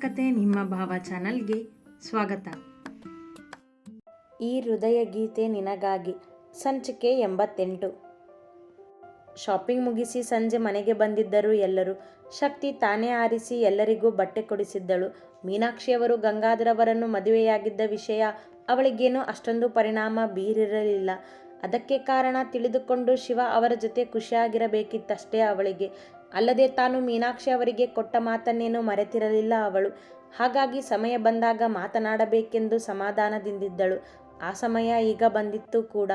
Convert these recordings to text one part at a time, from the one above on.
ಕತೆ ನಿಮ್ಮ ಭಾವ ಚಾನಲ್ಗೆ ಸ್ವಾಗತ. ಈ ಹೃದಯ ಗೀತೆ ನಿನಗಾಗಿ ಸಂಚಿಕೆ ಎಂಬತ್ತೆಂಟು. ಶಾಪಿಂಗ್ ಮುಗಿಸಿ ಸಂಜೆ ಮನೆಗೆ ಬಂದಿದ್ದರು ಎಲ್ಲರೂ ಶಕ್ತಿ ತಾನೇ ಆರಿಸಿ ಎಲ್ಲರಿಗೂ ಬಟ್ಟೆ ಕೊಡಿಸಿದ್ದಳು. ಮೀನಾಕ್ಷಿಯವರು ಗಂಗಾಧರವರನ್ನು ಮದುವೆಯಾಗಿದ್ದ ವಿಷಯ ಅವಳಿಗೇನು ಅಷ್ಟೊಂದು ಪರಿಣಾಮ ಬೀರಿರಲಿಲ್ಲ. ಅದಕ್ಕೆ ಕಾರಣ ತಿಳಿದುಕೊಂಡು ಶಿವ ಅವರ ಜೊತೆ ಖುಷಿಯಾಗಿರಬೇಕಿತ್ತಷ್ಟೇ ಅವಳಿಗೆ. ಅಲ್ಲದೆ ತಾನು ಮೀನಾಕ್ಷಿ ಅವರಿಗೆ ಕೊಟ್ಟ ಮಾತನ್ನೇನು ಮರೆತಿರಲಿಲ್ಲ ಅವಳು. ಹಾಗಾಗಿ ಸಮಯ ಬಂದಾಗ ಮಾತನಾಡಬೇಕೆಂದು ಸಮಾಧಾನದಿಂದಿದ್ದಳು. ಆ ಸಮಯ ಈಗ ಬಂದಿತ್ತು ಕೂಡ.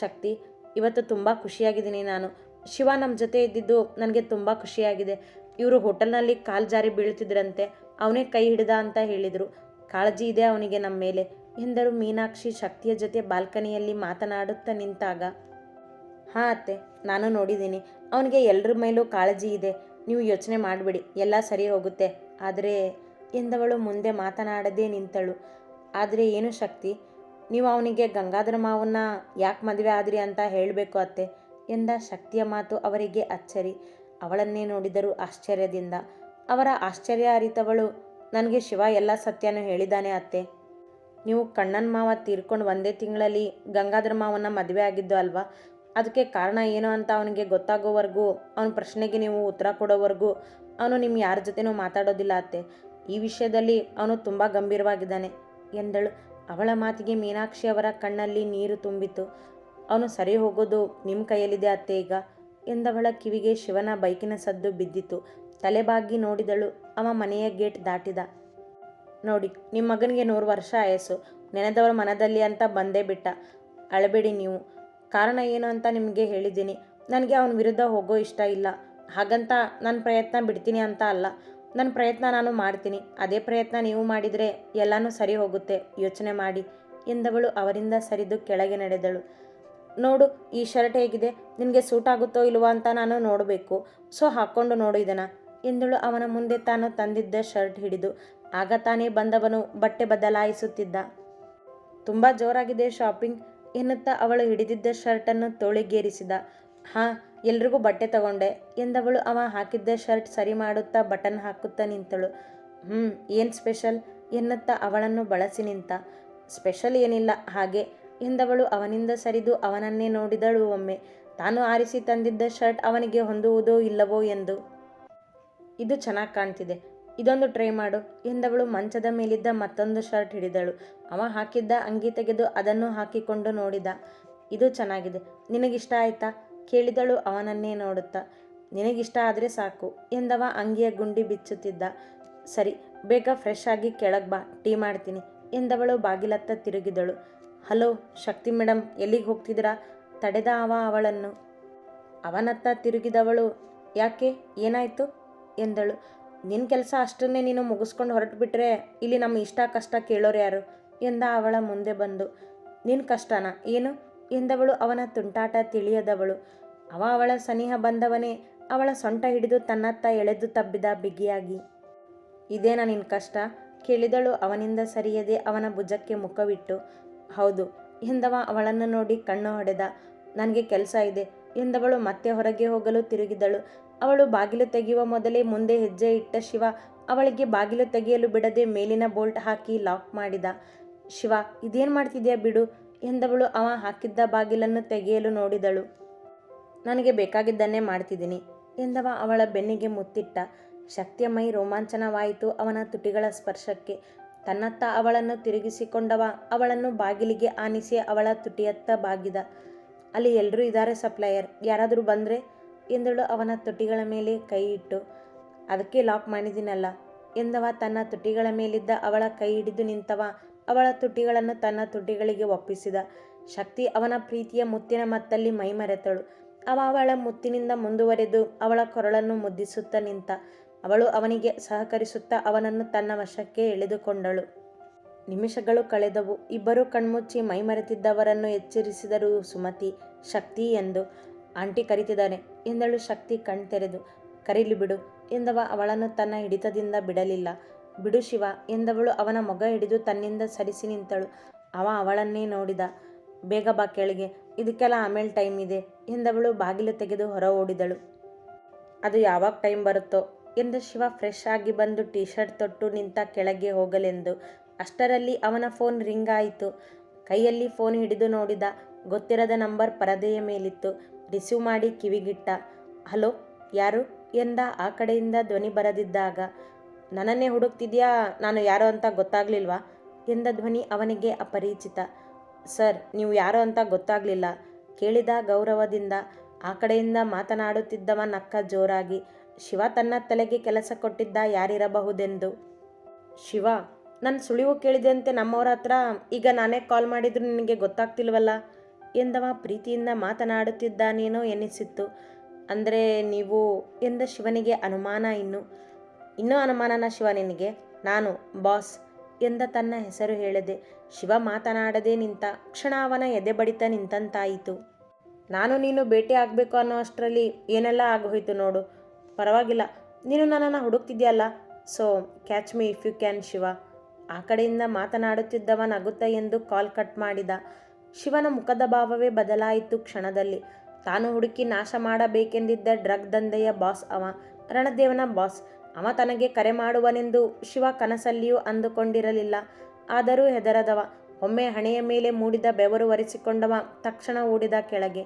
ಶಕ್ತಿ, ಇವತ್ತು ತುಂಬ ಖುಷಿಯಾಗಿದ್ದೀನಿ ನಾನು. ಶಿವ ನಮ್ಮ ಜೊತೆ ಇದ್ದಿದ್ದು ನನಗೆ ತುಂಬ ಖುಷಿಯಾಗಿದೆ. ಇವರು ಹೋಟೆಲ್ನಲ್ಲಿ ಕಾಲು ಜಾರಿ ಬೀಳ್ತಿದ್ರಂತೆ. ಅವನೇ ಕೈ ಹಿಡಿದ ಅಂತ ಹೇಳಿದರು. ಕಾಳಜಿ ಇದೆ ಅವನಿಗೆ ನಮ್ಮ ಮೇಲೆ ಎಂದರು ಮೀನಾಕ್ಷಿ ಶಕ್ತಿಯ ಜೊತೆ ಬಾಲ್ಕನಿಯಲ್ಲಿ ಮಾತನಾಡುತ್ತಾ ನಿಂತಾಗ. ಹಾಂ ಅತ್ತೆ, ನಾನು ನೋಡಿದ್ದೀನಿ. ಅವನಿಗೆ ಎಲ್ಲರ ಮೇಲೂ ಕಾಳಜಿ ಇದೆ. ನೀವು ಯೋಚನೆ ಮಾಡಬೇಡಿ, ಎಲ್ಲ ಸರಿ ಹೋಗುತ್ತೆ. ಆದರೆ ಎಂದವಳು ಮುಂದೆ ಮಾತನಾಡದೇ ನಿಂತಳು. ಆದರೆ ಏನು ಶಕ್ತಿ? ನೀವು ಅವನಿಗೆ ಗಂಗಾಧರ ಮಾವನ್ನ ಯಾಕೆ ಮದುವೆ ಆದ್ರಿ ಅಂತ ಹೇಳಬೇಕು ಅತ್ತೆ, ಎಂದ ಶಕ್ತಿಯ ಮಾತು ಅವರಿಗೆ ಅಚ್ಚರಿ. ಅವಳನ್ನೇ ನೋಡಿದರು ಆಶ್ಚರ್ಯದಿಂದ, ಅವರ ಆಶ್ಚರ್ಯ ಅರಿತವಳು, ನನಗೆ ಶಿವ ಎಲ್ಲ ಸತ್ಯನೂ ಹೇಳಿದ್ದಾನೆ ಅತ್ತೆ. ನೀವು ಕಣ್ಣನ್ ಮಾವ ತೀರ್ಕೊಂಡು ಒಂದೇ ತಿಂಗಳಲ್ಲಿ ಗಂಗಾಧರ ಮಾವನ ಮದುವೆ ಆಗಿದ್ದು ಅಲ್ವಾ? ಅದಕ್ಕೆ ಕಾರಣ ಏನು ಅಂತ ಅವನಿಗೆ ಗೊತ್ತಾಗೋವರೆಗೂ, ಅವನ ಪ್ರಶ್ನೆಗೆ ನೀವು ಉತ್ತರ ಕೊಡೋವರೆಗೂ ಅವನು ನಿಮ್ಮ ಯಾರ ಜೊತೆನೂ ಮಾತಾಡೋದಿಲ್ಲ ಅತ್ತೆ. ಈ ವಿಷಯದಲ್ಲಿ ಅವನು ತುಂಬ ಗಂಭೀರವಾಗಿದ್ದಾನೆ ಎಂದಳು. ಅವಳ ಮಾತಿಗೆ ಮೀನಾಕ್ಷಿ ಅವರ ಕಣ್ಣಲ್ಲಿ ನೀರು ತುಂಬಿತು ಅವನು ಸರಿ ಹೋಗೋದು ನಿಮ್ಮ ಕೈಯಲ್ಲಿದೆ ಅತ್ತೆ ಈಗ ಎಂದವಳ ಕಿವಿಗೆ ಶಿವನ ಬೈಕಿನ ಸದ್ದು ಬಿದ್ದಿತು ತಲೆಬಾಗಿ ನೋಡಿದಳು. ಅವ ಮನೆಯ ಗೇಟ್ ದಾಟಿದ. ನೋಡಿ ನಿಮ್ಮ ಮಗನಿಗೆ ನೂರು ವರ್ಷ ಆಯಸ್ಸು. ನೆನೆದವರ ಮನದಲ್ಲಿ ಅಂತ ಬಂದೇ ಬಿಟ್ಟ. ಅಳಬೇಡಿ ನೀವು. ಕಾರಣ ಏನು ಅಂತ ನಿಮಗೆ ಹೇಳಿದ್ದೀನಿ. ನನಗೆ ಅವನ ವಿರುದ್ಧ ಹೋಗೋ ಇಷ್ಟ ಇಲ್ಲ. ಹಾಗಂತ ನನ್ನ ಪ್ರಯತ್ನ ಬಿಡ್ತೀನಿ ಅಂತ ಅಲ್ಲ. ನನ್ನ ಪ್ರಯತ್ನ ನಾನು ಮಾಡ್ತೀನಿ. ಅದೇ ಪ್ರಯತ್ನ ನೀವು ಮಾಡಿದರೆ ಎಲ್ಲನೂ ಸರಿ ಹೋಗುತ್ತೆ. ಯೋಚನೆ ಮಾಡಿ ಎಂದವಳು ಅವರಿಂದ ಸರಿದು ಕೆಳಗೆ ನಡೆದಳು. ನೋಡು, ಈ ಶರ್ಟ್ ಹೇಗಿದೆ? ನಿನಗೆ ಸೂಟ್ ಆಗುತ್ತೋ ಇಲ್ವೋ ಅಂತ ನಾನು ನೋಡಬೇಕು. ಸೊ ಹಾಕ್ಕೊಂಡು ನೋಡು ಇದನ್ನು ಎಂದಳು ಅವನ ಮುಂದೆ ತಾನು ತಂದಿದ್ದ ಶರ್ಟ್ ಹಿಡಿದು. ಆಗ ತಾನೇ ಬಂದವನು ಬಟ್ಟೆ ಬದಲಾಯಿಸುತ್ತಿದ್ದ. ತುಂಬ ಜೋರಾಗಿದೆ ಶಾಪಿಂಗ್ ಎನ್ನುತ್ತಾ ಅವಳು ಹಿಡಿದಿದ್ದ ಶರ್ಟನ್ನು ತೋಳಿಗೇರಿಸಿದ. ಹಾಂ, ಎಲ್ರಿಗೂ ಬಟ್ಟೆ ತಗೊಂಡೆ ಎಂದವಳು ಅವ ಹಾಕಿದ್ದ ಶರ್ಟ್ ಸರಿ ಮಾಡುತ್ತಾ ಬಟನ್ ಹಾಕುತ್ತಾ ನಿಂತಳು. ಹ್ಞೂ ಏನು ಸ್ಪೆಷಲ್? ಎನ್ನುತ್ತಾ ಅವಳನ್ನು ಬಳಸಿ ನಿಂತ. ಸ್ಪೆಷಲ್ ಏನಿಲ್ಲ, ಹಾಗೆ ಎಂದವಳು ಅವನಿಂದ ಸರಿದು ಅವನನ್ನೇ ನೋಡಿದಳು ಒಮ್ಮೆ. ತಾನು ಆರಿಸಿ ತಂದಿದ್ದ ಶರ್ಟ್ ಅವನಿಗೆ ಹೊಂದುವುದೋ ಇಲ್ಲವೋ ಎಂದು. ಇದು ಚೆನ್ನಾಗಿ ಕಾಣ್ತಿದೆ. ಇದೊಂದು ಟ್ರೈ ಮಾಡು. ಎಂದವಳು ಮಂಚದ ಮೇಲಿದ್ದ ಮತ್ತೊಂದು ಶರ್ಟ್ ಹಿಡಿದಳು. ಅವ ಹಾಕಿದ್ದ ಅಂಗಿ ತೆಗೆದು ಅದನ್ನು ಹಾಕಿಕೊಂಡು ನೋಡಿದ. ಇದು ಚೆನ್ನಾಗಿದೆ. ನಿನಗಿಷ್ಟ ಆಯ್ತಾ? ಕೇಳಿದಳು ಅವನನ್ನೇ ನೋಡುತ್ತಾ. ನಿನಗಿಷ್ಟ ಆದರೆ ಸಾಕು ಎಂದವ ಅಂಗಿಯ ಗುಂಡಿ ಬಿಚ್ಚುತ್ತಿದ್ದ. ಸರಿ, ಬೇಗ ಫ್ರೆಶ್ ಆಗಿ ಕೆಳಗೆ ಬಾ, ಟೀ ಮಾಡ್ತೀನಿ ಎಂದವಳು ಬಾಗಿಲತ್ತ ತಿರುಗಿದಳು. ಹಲೋ, ಶಕ್ತಿ ಮೇಡಮ್ ಎಲ್ಲಿಗೆ ಹೋಗ್ತಿದ್ದೀರಾ? ತಡೆದ ಅವ ಅವಳನ್ನು. ಅವನತ್ತ ತಿರುಗಿದವಳು, ಯಾಕೆ? ಏನಾಯಿತು? ಎಂದಳು. ನಿನ್ನ ಕೆಲಸ ಅಷ್ಟನ್ನೇ ನೀನು ಮುಗಿಸ್ಕೊಂಡು ಹೊರಟು ಬಿಟ್ಟರೆ ಇಲ್ಲಿ ನಮ್ಮ ಇಷ್ಟ ಕಷ್ಟ ಕೇಳೋರು ಯಾರು? ಎಂದ ಅವಳ ಮುಂದೆ ಬಂದು. ನಿನ್ನ ಕಷ್ಟನಾ? ಏನು? ಎಂದವಳು ಅವನ ತುಂಟಾಟ ತಿಳಿಯದವಳು. ಅವ ಅವಳ ಸನಿಹ ಬಂದವನೇ ಅವಳ ಸೊಂಟ ಹಿಡಿದು ತನ್ನತ್ತ ಎಳೆದು ತಬ್ಬಿದ ಬಿಗಿಯಾಗಿ. ಇದೇನಾ ನಿನ್ನ ಕಷ್ಟ? ಕೇಳಿದಳು ಅವನಿಂದ ಸರಿಯದೆ ಅವನ ಭುಜಕ್ಕೆ ಮುಖವಿಟ್ಟು. ಹೌದು, ಎಂದವ ಅವಳನ್ನು ನೋಡಿ ಕಣ್ಣು ಹೊಡೆದ. ನನಗೆ ಕೆಲಸ ಇದೆ ಎಂದವಳು ಮತ್ತೆ ಹೊರಗೆ ಹೋಗಲು ತಿರುಗಿದಳು. ಅವಳು ಬಾಗಿಲು ತೆಗೆಯುವ ಮೊದಲೇ ಮುಂದೆ ಹೆಜ್ಜೆ ಇಟ್ಟ ಶಿವ ಅವಳಿಗೆ ಬಾಗಿಲು ತೆಗೆಯಲು ಬಿಡದೆ ಮೇಲಿನ ಬೋಲ್ಟ್ ಹಾಕಿ ಲಾಕ್ ಮಾಡಿದ. ಶಿವ, ಇದೇನು ಮಾಡ್ತಿದ್ಯಾ ಬಿಡು ಎಂದವಳು ಅವ ಹಾಕಿದ್ದ ಬಾಗಿಲನ್ನು ತೆಗೆಯಲು ನೋಡಿದಳು. ನನಗೆ ಬೇಕಾಗಿದ್ದನ್ನೇ ಮಾಡ್ತಿದ್ದೀನಿ ಎಂದವ ಅವಳ ಬೆನ್ನಿಗೆ ಮುತ್ತಿಟ್ಟ. ಶಕ್ತಿಯ ಮೈ ರೋಮಾಂಚನವಾಯಿತು ಅವನ ತುಟಿಗಳ ಸ್ಪರ್ಶಕ್ಕೆ. ತನ್ನತ್ತ ಅವಳನ್ನು ತಿರುಗಿಸಿಕೊಂಡವ ಅವಳನ್ನು ಬಾಗಿಲಿಗೆ ಆನಿಸಿ ಅವಳ ತುಟಿಯತ್ತ ಬಾಗಿದ. ಅಲ್ಲಿ ಎಲ್ಲರೂ ಇದ್ದಾರೆ ಸಪ್ಲೈಯರ್, ಯಾರಾದರೂ ಬಂದರೆ? ಎಂದಳು ಅವನ ತುಟಿಗಳ ಮೇಲೆ ಕೈ ಇಟ್ಟು ಅದಕ್ಕೆ ಲಾಕ್ ಮಾಡಿದಿನಲ್ಲ ಎಂದವ ತನ್ನ ತುಟಿಗಳ ಮೇಲಿದ್ದ ಅವಳ ಕೈ ಹಿಡಿದು ನಿಂತವ ಅವಳ ತುಟಿಗಳನ್ನು ತನ್ನ ತುಟಿಗಳಿಗೆ ಒಪ್ಪಿಸಿದ. ಶಕ್ತಿ ಅವನ ಪ್ರೀತಿಯ ಮುತ್ತಿನ ಮತ್ತಲ್ಲಿ ಮೈಮರೆತಳು. ಅವ ಅವಳ ಮುತ್ತಿನಿಂದ ಮುಂದುವರೆದು ಅವಳ ಕೊರಳನ್ನು ಮುದ್ದಿಸುತ್ತಾ ನಿಂತ, ಅವಳು ಅವನಿಗೆ ಸಹಕರಿಸುತ್ತಾ ಅವನನ್ನು ತನ್ನ ವಶಕ್ಕೆ ಎಳೆದುಕೊಂಡಳು. ನಿಮಿಷಗಳು ಕಳೆದವು. ಇಬ್ಬರು ಕಣ್ಮುಚ್ಚಿ ಮೈಮರೆತಿದ್ದವರನ್ನು ಎಚ್ಚರಿಸಿದರು ಸುಮತಿ, ಶಕ್ತಿ ಎಂದು. ಆಂಟಿ ಕರಿತಿದ್ದಾನೆ. ಎಂದಳು ಶಕ್ತಿ ಕಣ್ತೆರೆದು ಕರೀಲಿ ಬಿಡು, ಎಂದವ ಅವಳನ್ನು ತನ್ನ ಹಿಡಿತದಿಂದ ಬಿಡಲಿಲ್ಲ. ಬಿಡು ಶಿವ, ಎಂದವಳು ಅವನ ಮೊಗ ಹಿಡಿದು ತನ್ನಿಂದ ಸರಿಸಿ ನಿಂತಳು. ಅವ ಅವಳನ್ನೇ ನೋಡಿದ. ಬೇಗ ಬಾ ಕೆಳಗೆ, ಇದಕ್ಕೆಲ್ಲ ಆಮೇಲೆ ಟೈಮ್ ಇದೆ, ಎಂದವಳು ಬಾಗಿಲು ತೆಗೆದು ಹೊರ ಓಡಿದಳು ಅದು ಯಾವಾಗ ಟೈಮ್ ಬರುತ್ತೋ? ಎಂದು ಶಿವ ಫ್ರೆಶ್ ಆಗಿ ಬಂದು ಟೀ ಶರ್ಟ್ ತೊಟ್ಟು ನಿಂತ ಕೆಳಗೆ ಹೋಗಲೆಂದು. ಅಷ್ಟರಲ್ಲಿ ಅವನ ಫೋನ್ ರಿಂಗ್ ಆಯಿತು. ಕೈಯಲ್ಲಿ ಫೋನ್ ಹಿಡಿದು ನೋಡಿದ. ಗೊತ್ತಿರದ ನಂಬರ್ ಪರದೆಯ ಮೇಲಿತ್ತು. ರಿಸೀವ್ ಮಾಡಿ ಕಿವಿಗಿಟ್ಟ, ಹಲೋ, ಯಾರು? ಎಂದ ಆ ಕಡೆಯಿಂದ ಧ್ವನಿ ಬರದಿದ್ದಾಗ, ನನ್ನನ್ನೇ ಹುಡುಕ್ತಿದ್ಯಾ? ನಾನು ಯಾರು ಅಂತ ಗೊತ್ತಾಗ್ಲಿಲ್ವಾ? ಎಂದ ಧ್ವನಿ ಅವನಿಗೆ ಅಪರಿಚಿತ, ಸರ್, ನೀವು ಯಾರು ಅಂತ ಗೊತ್ತಾಗ್ಲಿಲ್ಲ. ಕೇಳಿದ ಗೌರವದಿಂದ ಆ ಕಡೆಯಿಂದ ಮಾತನಾಡುತ್ತಿದ್ದವ ನಕ್ಕ ಜೋರಾಗಿ, ಶಿವ ತನ್ನ ತಲೆಗೆ ಕೆಲಸ ಕೊಟ್ಟಿದ್ದ ಯಾರಿರಬಹುದೆಂದು? ಶಿವ ನನ್ನ ಸುಳಿವು ಕೇಳಿದಂತೆ ನಮ್ಮವರ ಹತ್ರ, ಈಗ ನಾನೇ ಕಾಲ್ ಮಾಡಿದ್ರು ನಿನಗೆ ಗೊತ್ತಾಗ್ತಿಲ್ವಲ್ಲ? ಎಂದವ ಪ್ರೀತಿಯಿಂದ ಮಾತನಾಡುತ್ತಿದ್ದಾನೇನೋ ಎನಿಸಿತ್ತು ಅಂದರೆ ನೀವು ಎಂದ ಶಿವನಿಗೆ ಅನುಮಾನ ಇನ್ನು, ಇನ್ನೂ ಅನುಮಾನನ ಶಿವ ನಿನಗೆ? ನಾನು, ಬಾಸ್, ಎಂದ ತನ್ನ ಹೆಸರು ಹೇಳಿದೆ. ಶಿವ ಮಾತನಾಡದೆ ನಿಂತ, ಕ್ಷಣ ಅವನ ಎದೆ ಬಡಿತ ನಿಂತಂತಾಯಿತು. ನಾನು ನೀನು ಭೇಟಿ ಆಗಬೇಕು ಅನ್ನೋ ಅಷ್ಟರಲ್ಲಿ ಏನೆಲ್ಲ ಆಗೋಯ್ತು ನೋಡು. ಪರವಾಗಿಲ್ಲ, ನೀನು ನನ್ನನ್ನು ಹುಡುಕ್ತಿದ್ಯಲ್ಲ? So catch me if you can Shiva. ಆ ಕಡೆಯಿಂದ ಮಾತನಾಡುತ್ತಿದ್ದವ ನಗುತ್ತ ಎಂದು ಕಾಲ್ ಕಟ್ ಮಾಡಿದ. ಶಿವನ ಮುಖದ ಭಾವವೇ ಬದಲಾಯಿತು ಕ್ಷಣದಲ್ಲಿ. ತಾನು ಹುಡುಕಿ ನಾಶ ಮಾಡಬೇಕೆಂದಿದ್ದ ಡ್ರಗ್ ದಂಧೆಯ ಬಾಸ್ ಅವ, ರಣದೇವನ ಬಾಸ್. ಅವ ತನಗೆ ಕರೆ ಮಾಡುವನೆಂದು ಶಿವ ಕನಸಲ್ಲಿಯೂ ಅಂದುಕೊಂಡಿರಲಿಲ್ಲ. ಆದರೂ ಹೆದರದವ. ಒಮ್ಮೆ ಹಣೆಯ ಮೇಲೆ ಮೂಡಿದ ಬೆವರು ಒರೆಸಿಕೊಂಡವ, ತಕ್ಷಣ ಓಡಿದ ಕೆಳಗೆ.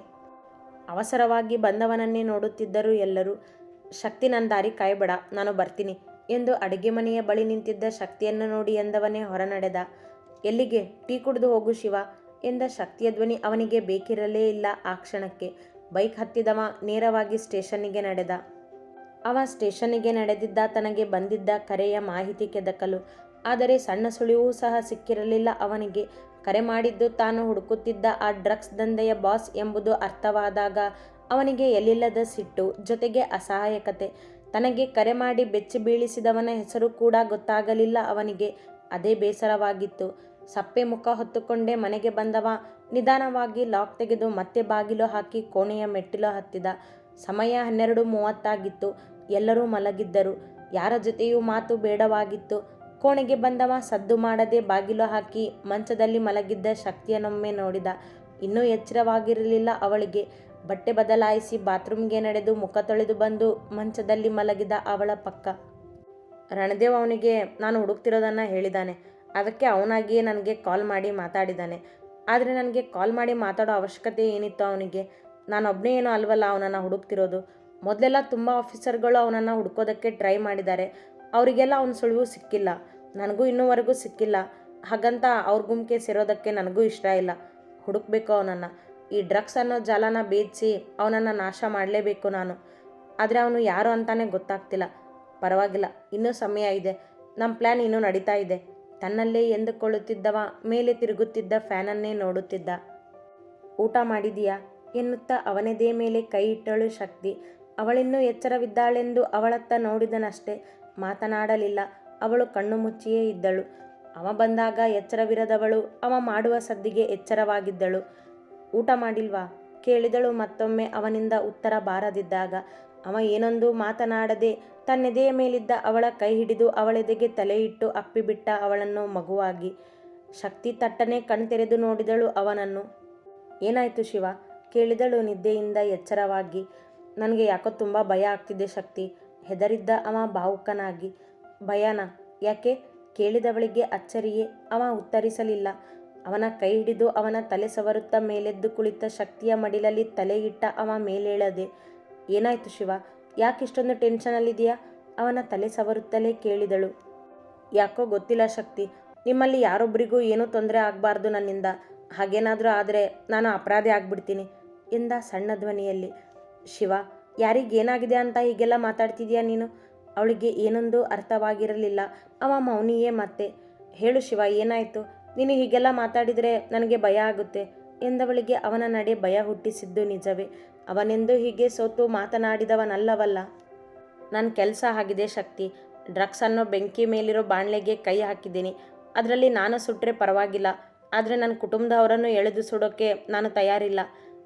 ಅವಸರವಾಗಿ ಬಂದವನನ್ನೇ ನೋಡುತ್ತಿದ್ದರು ಎಲ್ಲರೂ. ಶಕ್ತಿ ನನ್ನ ದಾರಿ ಕಾಯಬೇಡ, ನಾನು ಬರ್ತೀನಿ ಎಂದು ಅಡುಗೆ ಮನೆಯ ಬಳಿ ನಿಂತಿದ್ದ ಶಕ್ತಿಯನ್ನು ನೋಡಿ ಎಂದವನೇ ಹೊರನಡೆದ. ಎಲ್ಲಿಗೆ? ಟೀ ಕುಡಿದು ಹೋಗು ಶಿವ. ಎಂದ ಶಕ್ತಿಯ ಧ್ವನಿ ಅವನಿಗೆ ಬೇಕಿರಲೇ ಇಲ್ಲ ಆ ಕ್ಷಣಕ್ಕೆ. ಬೈಕ್ ಹತ್ತಿದವ, ನೇರವಾಗಿ ಸ್ಟೇಷನ್ನಿಗೆ ನಡೆದ. ಅವ ಸ್ಟೇಷನ್ನಿಗೆ ನಡೆದಿದ್ದ, ತನಗೆ ಬಂದಿದ್ದ ಕರೆಯ ಮಾಹಿತಿ ಕೆದಕಲು. ಆದರೆ ಸಣ್ಣ ಸುಳಿವು ಸಹ ಸಿಕ್ಕಿರಲಿಲ್ಲ ಅವನಿಗೆ. ಕರೆ ಮಾಡಿದ್ದು ತಾನು ಹುಡುಕುತ್ತಿದ್ದ ಆ ಡ್ರಗ್ಸ್ ದಂಧೆಯ ಬಾಸ್ ಎಂಬುದು ಅರ್ಥವಾದಾಗ ಅವನಿಗೆ ಎಲ್ಲಿಲ್ಲದ ಸಿಟ್ಟು, ಜೊತೆಗೆ ಅಸಹಾಯಕತೆ. ತನಗೆ ಕರೆ ಮಾಡಿ ಬೆಚ್ಚಿ ಬೀಳಿಸಿದವನ ಹೆಸರು ಕೂಡ ಗೊತ್ತಾಗಲಿಲ್ಲ ಅವನಿಗೆ. ಅದೇ ಬೇಸರವಾಗಿತ್ತು. ಸಪ್ಪೆ ಮುಖ ಹೊತ್ತುಕೊಂಡೇ ಮನೆಗೆ ಬಂದವ. ನಿಧಾನವಾಗಿ ಲಾಕ್ ತೆಗೆದು ಮತ್ತೆ ಬಾಗಿಲು ಹಾಕಿ ಕೋಣೆಯ ಮೆಟ್ಟಿಲು ಹತ್ತಿದ. ಸಮಯ ಹನ್ನೆರಡು ಮೂವತ್ತಾಗಿತ್ತು. ಎಲ್ಲರೂ ಮಲಗಿದ್ದರು. ಯಾರ ಜೊತೆಯೂ ಮಾತು ಬೇಡವಾಗಿತ್ತು. ಕೋಣೆಗೆ ಬಂದವ ಸದ್ದು ಮಾಡದೆ ಬಾಗಿಲು ಹಾಕಿ ಮಂಚದಲ್ಲಿ ಮಲಗಿದ್ದ ಶಕ್ತಿಯನ್ನೊಮ್ಮೆ ನೋಡಿದ. ಇನ್ನೂ ಎಚ್ಚರವಾಗಿರಲಿಲ್ಲ ಅವಳಿಗೆ. ಬಟ್ಟೆ ಬದಲಾಯಿಸಿ ಬಾತ್ರೂಮ್ಗೆ ನಡೆದು ಮುಖ ತೊಳೆದು ಬಂದು ಮಂಚದಲ್ಲಿ ಮಲಗಿದ ಅವಳ ಪಕ್ಕ. ರಣದೇವ್ ಅವನಿಗೆ, ನಾನು ಹುಡುಕ್ತಿರೋದನ್ನು ಹೇಳಿದ್ದಾನೆ ಅದಕ್ಕೆ ಅವನಾಗಿಯೇ ನನಗೆ ಕಾಲ್ ಮಾಡಿ ಮಾತಾಡಿದ್ದಾನೆ. ಆದರೆ ನನಗೆ ಕಾಲ್ ಮಾಡಿ ಮಾತಾಡೋ ಅವಶ್ಯಕತೆ ಏನಿತ್ತು ಅವನಿಗೆ? ನಾನೊಬ್ಬನೇ ಏನೋ ಅಲ್ವಲ್ಲ ಅವನನ್ನು ಹುಡುಕ್ತಿರೋದು? ಮೊದಲೆಲ್ಲ ತುಂಬ ಆಫೀಸರ್ಗಳು ಅವನನ್ನು ಹುಡುಕೋದಕ್ಕೆ ಟ್ರೈ ಮಾಡಿದ್ದಾರೆ. ಅವರಿಗೆಲ್ಲ ಅವನ ಸುಳಿವು ಸಿಕ್ಕಿಲ್ಲ. ನನಗೂ ಇನ್ನೂವರೆಗೂ ಸಿಕ್ಕಿಲ್ಲ. ಹಾಗಂತ ಅವ್ರ ಗುಂಪಿಗೆ ಸೇರೋದಕ್ಕೆ ನನಗೂ ಇಷ್ಟ ಇಲ್ಲ. ಹುಡುಕ್ಬೇಕು ಅವನನ್ನು. ಈ ಡ್ರಗ್ಸ್ ಅನ್ನೋ ಜಾಲನ ಬೇಯಿಸಿ ಅವನನ್ನು ನಾಶ ಮಾಡಲೇಬೇಕು ನಾನು. ಆದರೆ ಅವನು ಯಾರು ಅಂತಾನೆ ಗೊತ್ತಾಗ್ತಿಲ್ಲ. ಪರವಾಗಿಲ್ಲ. ಇನ್ನೂ ಸಮಯ ಇದೆ. ನಮ್ಮ ಪ್ಲ್ಯಾನ್ ಇನ್ನೂ ನಡೀತಾ ಇದೆ. ತನ್ನಲ್ಲೇ ಎಂದುಕೊಳ್ಳುತ್ತಿದ್ದವ, ಮೇಲೆ ತಿರುಗುತ್ತಿದ್ದ ಫ್ಯಾನನ್ನೇ ನೋಡುತ್ತಿದ್ದ. ಊಟ ಮಾಡಿದೀಯಾ? ಎನ್ನುತ್ತಾ ಅವನದೇ ಮೇಲೆ ಕೈ ಇಟ್ಟಳು ಶಕ್ತಿ. ಅವಳಿನ್ನೂ ಎಚ್ಚರವಿದ್ದಾಳೆಂದು ಅವಳತ್ತ ನೋಡಿದನಷ್ಟೇ ಮಾತನಾಡಲಿಲ್ಲ. ಅವಳು ಕಣ್ಣು ಮುಚ್ಚಿಯೇ ಇದ್ದಳು. ಅವ ಬಂದಾಗ ಎಚ್ಚರವಿರದವಳು, ಅವ ಮಾಡುವ ಸದ್ದಿಗೆ ಎಚ್ಚರವಾಗಿದ್ದಳು. ಊಟ ಮಾಡಿಲ್ವಾ? ಕೇಳಿದಳು ಮತ್ತೊಮ್ಮೆ ಅವನಿಂದ ಉತ್ತರ ಬಾರದಿದ್ದಾಗ. ಅವ ಏನೊಂದು ಮಾತನಾಡದೆ ತನ್ನೆದೆಯ ಮೇಲಿದ್ದ ಅವಳ ಕೈ ಹಿಡಿದು ಅವಳೆದೆಗೆ ತಲೆಯಿಟ್ಟು ಅಪ್ಪಿಬಿಟ್ಟ ಅವಳನ್ನು ಮಗುವಾಗಿ. ಶಕ್ತಿ ತಟ್ಟನೆ ಕಣ್ತೆರೆದು ನೋಡಿದಳು ಅವನನ್ನು. ಏನಾಯಿತು ಶಿವ? ಕೇಳಿದಳು ನಿದ್ದೆಯಿಂದ ಎಚ್ಚರವಾಗಿ. ನನಗೆ ಯಾಕೋ ತುಂಬ ಭಯ ಆಗ್ತಿದೆ ಶಕ್ತಿ. ಹೆದರಿದ್ದ ಅವ ಭಾವುಕನಾಗಿ ಭಯನ? ಯಾಕೆ? ಕೇಳಿದವಳಿಗೆ ಅಚ್ಚರಿಯೇ. ಅವ ಉತ್ತರಿಸಲಿಲ್ಲ. ಅವನ ಕೈ ಹಿಡಿದು ಅವನ ತಲೆ ಸವರುತ್ತ ಮೇಲೆದ್ದು ಕುಳಿತ ಶಕ್ತಿಯ ಮಡಿಲಲ್ಲಿ ತಲೆಯಿಟ್ಟ ಅವ ಮೇಲೇಳದೆ ಏನಾಯ್ತು ಶಿವ? ಯಾಕಿಷ್ಟೊಂದು ಟೆನ್ಷನಲ್ಲಿದೆಯಾ ಅವನ ತಲೆ ಸವರುತ್ತಲೇ ಕೇಳಿದಳು. ಯಾಕೋ ಗೊತ್ತಿಲ್ಲ ಶಕ್ತಿ. ನಿಮ್ಮಲ್ಲಿ ಯಾರೊಬ್ಬರಿಗೂ ಏನೂ ತೊಂದರೆ ಆಗಬಾರ್ದು ನನ್ನಿಂದ. ಹಾಗೇನಾದರೂ ಆದರೆ ನಾನು ಅಪರಾಧಿ ಆಗ್ಬಿಡ್ತೀನಿ ಎಂದ ಸಣ್ಣ ಧ್ವನಿಯಲ್ಲಿ. ಶಿವ ಯಾರಿಗೇನಾಗಿದೆ ಅಂತ ಹೀಗೆಲ್ಲ ಮಾತಾಡ್ತಿದ್ಯಾ ನೀನು? ಅವಳಿಗೆ ಏನೊಂದು ಅರ್ಥವಾಗಿರಲಿಲ್ಲ. ಅವ ಮೌನಿಯೇ ಮತ್ತೆ, ಹೇಳು ಶಿವ, ಏನಾಯಿತು? ನೀನು ಹೀಗೆಲ್ಲ ಮಾತಾಡಿದರೆ ನನಗೆ ಭಯ ಆಗುತ್ತೆ ಎಂದವಳಿಗೆ ಅವನ ನಡೆ ಭಯ ಹುಟ್ಟಿಸಿದ್ದು ನಿಜವೇ. ಅವನೆಂದು ಹೀಗೆ ಸೋತು ಮಾತನಾಡಿದವನಲ್ಲವಲ್ಲ? ನನ್ನ ಕೆಲಸ ಆಗಿದೆ ಶಕ್ತಿ. ಡ್ರಗ್ಸ್ ಅನ್ನೋ ಬೆಂಕಿ ಮೇಲಿರೋ ಬಾಣಲೆಗೆ ಕೈ ಹಾಕಿದ್ದೀನಿ. ಅದರಲ್ಲಿ ನಾನು ಸುಟ್ಟರೆ ಪರವಾಗಿಲ್ಲ. ಆದರೆ ನನ್ನ ಕುಟುಂಬದವರನ್ನು ಎಳೆದು ಸುಡೋಕ್ಕೆ ನಾನು ತಯಾರಿಲ್ಲ.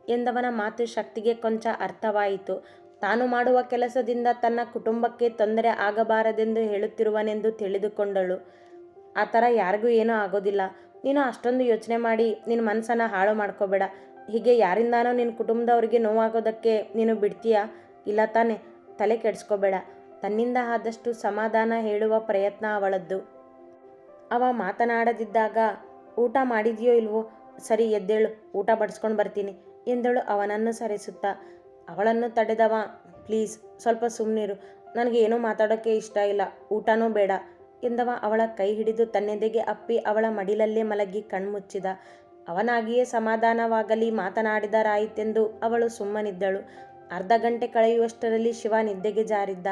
ಎಂದವನ ಮಾತು ಶಕ್ತಿಗೆ ಕೊಂಚ ಅರ್ಥವಾಯಿತು. ತಾನು ಮಾಡುವ ಕೆಲಸದಿಂದ ತನ್ನ ಕುಟುಂಬಕ್ಕೆ ತೊಂದರೆ ಆಗಬಾರದೆಂದು ಹೇಳುತ್ತಿರುವನೆಂದು ತಿಳಿದುಕೊಂಡಳು. ಆ ಥರ ಯಾರಿಗೂ ಏನೂ ಆಗೋದಿಲ್ಲ. ನೀನು ಅಷ್ಟೊಂದು ಯೋಚನೆ ಮಾಡಿ ನಿನ್ನ ಮನಸ್ಸನ್ನು ಹಾಳು ಮಾಡ್ಕೋಬೇಡ. ಹೀಗೆ ಯಾರಿಂದಾನೋ ನಿನ್ನ ಕುಟುಂಬದವ್ರಿಗೆ ನೋವಾಗೋದಕ್ಕೆ ನೀನು ಬಿಡ್ತೀಯಾ? ಇಲ್ಲ ತಾನೆ, ತಲೆ ಕೆಡಿಸ್ಕೋಬೇಡ. ತನ್ನಿಂದ ಆದಷ್ಟು ಸಮಾಧಾನ ಹೇಳುವ ಪ್ರಯತ್ನ ಅವಳದ್ದು. ಅವ ಮಾತನಾಡದಿದ್ದಾಗ, ಊಟ ಮಾಡಿದೆಯೋ ಇಲ್ವೋ? ಸರಿ, ಎದ್ದೇಳು, ಊಟ ಬಡಿಸ್ಕೊಂಡು ಬರ್ತೀನಿ ಎಂದಳು ಅವನನ್ನು ಸರಿಸುತ್ತಾ. ಅವಳನ್ನು ತಡೆದವ, ಪ್ಲೀಸ್, ಸ್ವಲ್ಪ ಸುಮ್ಮನಿರು ನನಗೆ ಏನೂ ಮಾತಾಡೋಕ್ಕೆ ಇಷ್ಟ ಇಲ್ಲ. ಊಟನೂ ಬೇಡ. ಎಂದವ ಅವಳ ಕೈ ಹಿಡಿದು ತನ್ನೆದೆಗೆ ಅಪ್ಪಿ ಅವಳ ಮಡಿಲಲ್ಲೇ ಮಲಗಿ ಕಣ್ಮುಚ್ಚಿದ. ಅವನಾಗಿಯೇ ಸಮಾಧಾನವಾಗಲಿ ಮಾತನಾಡಿದರಾಯಿತೆಂದು ಅವಳು ಸುಮ್ಮನಿದ್ದಳು. ಅರ್ಧ ಗಂಟೆ ಕಳೆಯುವಷ್ಟರಲ್ಲಿ ಶಿವ ನಿದ್ದೆಗೆ ಜಾರಿದ್ದ.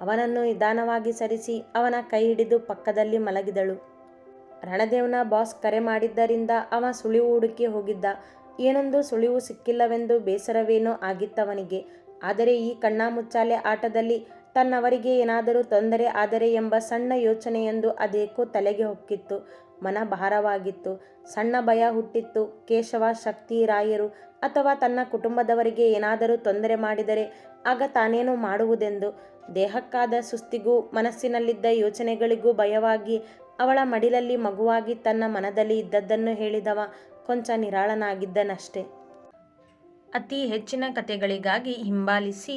ಅವನನ್ನು ನಿಧಾನವಾಗಿ ಸರಿಸಿ ಅವನ ಕೈ ಹಿಡಿದು ಪಕ್ಕದಲ್ಲಿ ಮಲಗಿದಳು. ರಣದೇವನ ಬಾಸ್ ಕರೆ ಮಾಡಿದ್ದರಿಂದ ಅವ ಸುಳಿವು ಹುಡುಕಿ ಹೋಗಿದ್ದ. ಏನೊಂದು ಸುಳಿವು ಸಿಕ್ಕಿಲ್ಲವೆಂದು ಬೇಸರವೇನೋ ಆಗಿತ್ತವನಿಗೆ. ಆದರೆ ಈ ಕಣ್ಣಾಮುಚ್ಚಾಲೆ ಆಟದಲ್ಲಿ ತನ್ನವರಿಗೆ ಏನಾದರೂ ತೊಂದರೆ ಆದರೆ ಎಂಬ ಸಣ್ಣ ಯೋಚನೆಯೊಂದು ಅದೇಕೋ ತಲೆಗೆ ಹೊಕ್ಕಿತ್ತು. ಮನ ಭಾರವಾಗಿತ್ತು. ಸಣ್ಣ ಭಯ ಹುಟ್ಟಿತ್ತು. ಕೇಶವ, ಶಕ್ತಿ, ರಾಯರು ಅಥವಾ ತನ್ನ ಕುಟುಂಬದವರಿಗೆ ಏನಾದರೂ ತೊಂದರೆ ಮಾಡಿದರೆ ಆಗ ತಾನೇನು ಮಾಡುವುದೆಂದು? ದೇಹಕ್ಕಾದ ಸುಸ್ತಿಗೂ ಮನಸ್ಸಿನಲ್ಲಿದ್ದ ಯೋಚನೆಗಳಿಗೂ ಭಯವಾಗಿ ಅವಳ ಮಡಿಲಲ್ಲಿ ಮಗುವಾಗಿ ತನ್ನ ಮನದಲ್ಲಿ ಇದ್ದದ್ದನ್ನು ಹೇಳಿದವ ಕೊಂಚ ನಿರಾಳನಾಗಿದ್ದನಷ್ಟೆ. ಅತಿ ಹೆಚ್ಚಿನ ಕಥೆಗಳಿಗಾಗಿ ಹಿಂಬಾಲಿಸಿ